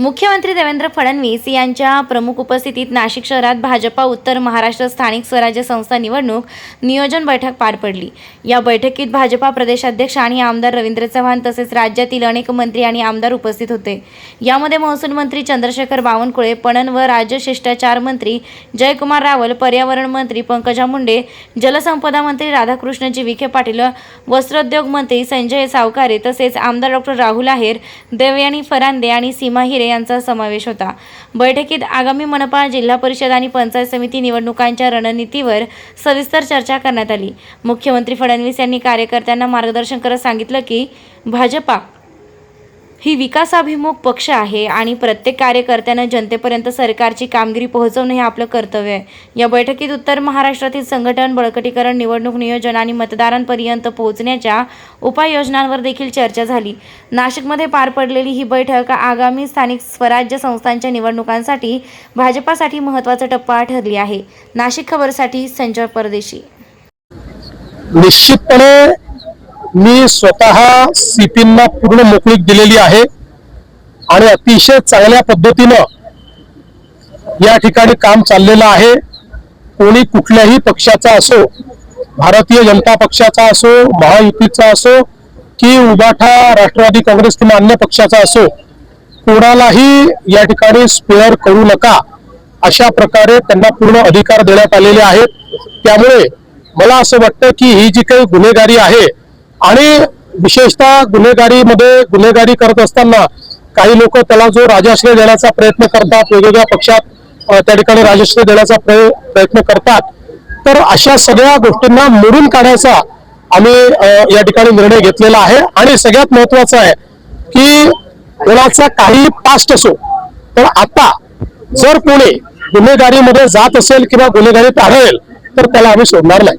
मुख्यमंत्री देवेंद्र फडणवीस यांच्या प्रमुख उपस्थितीत नाशिक शहरात भाजपा उत्तर महाराष्ट्र स्थानिक स्वराज्य संस्था निवडणूक नियोजन बैठक पार पडली. या बैठकीत भाजपा प्रदेशाध्यक्ष आणि आमदार रवींद्र चव्हाण तसेच राज्यातील अनेक मंत्री आणि आमदार उपस्थित होते. यामध्ये महसूल मंत्री चंद्रशेखर बावनकुळे पणन व राज्य शिष्टाचार मंत्री जयकुमार रावल पर्यावरण मंत्री पंकजा मुंडे जलसंपदा मंत्री राधाकृष्णजी विखे पाटील वस्त्रोद्योग मंत्री संजय सावकारे तसेच आमदार डॉक्टर राहुल आहेर देवयानी फरांदे आणि सीमा हिरे यांचा समावेश होता. बैठकीत आगामी मनपा जिल्हा परिषद आणि पंचायत समिती निवडणुकांच्या रणनीतीवर सविस्तर चर्चा करण्यात आली. मुख्यमंत्री फडणवीस यांनी कार्यकर्त्यांना मार्गदर्शन करत सांगितलं की भाजपा ही विकासाभिमुख पक्ष आहे आणि प्रत्येक कार्यकर्त्यानं जनतेपर्यंत सरकारची कामगिरी पोहोचवणं हे आपलं कर्तव्य आहे. या बैठकीत उत्तर महाराष्ट्रातील संघटन बळकटीकरण निवडणूक नियोजन आणि मतदारांपर्यंत पोहोचण्याच्या उपाययोजनांवर देखील चर्चा झाली. नाशिकमध्ये पार पडलेली ही बैठक आगामी स्थानिक स्वराज्य संस्थांच्या निवडणुकांसाठी भाजपासाठी महत्त्वाचा टप्पा ठरली आहे. नाशिक खबरसाठी संजय परदेशी. निश्चितपणे मी स्वतः सीपींना पूर्ण मोकळीक दिलेली आहे आणि अतिशय चांगल्या पद्धतीनं या ठिकाणी काम चाललेलं आहे. कोणी कुठल्याही पक्षाचा असो भारतीय जनता पक्षाचा असो महायुतीचा असो की उबाठा राष्ट्रवादी काँग्रेस किंवा अन्य पक्षाचा असो कोणालाही या ठिकाणी स्पेअर करू नका अशा प्रकारे त्यांना पूर्ण अधिकार देण्यात आलेले आहेत. त्यामुळे मला असं वाटतं की ही जी काही गुन्हेगारी आहे आणि विशेषतः गुन्हेगारीमध्ये गुन्हेगारी करत असताना काही लोक त्याला जो राजाश्रय देण्याचा प्रयत्न करतात वेगवेगळ्या पक्षात त्या ठिकाणी राजाश्रय देण्याचा प्रय- प्रयत्न करतात. तर अशा सगळ्या गोष्टींना मोडून काढायचा आम्ही या ठिकाणी निर्णय घेतलेला आहे. आणि सगळ्यात महत्वाचं आहे की कोणाचा काही पास्ट असो तर आता जर कोणी गुन्हेगारीमध्ये जात असेल किंवा गुन्हेगारीत आढळेल तर त्याला आम्ही सोडणार नाही.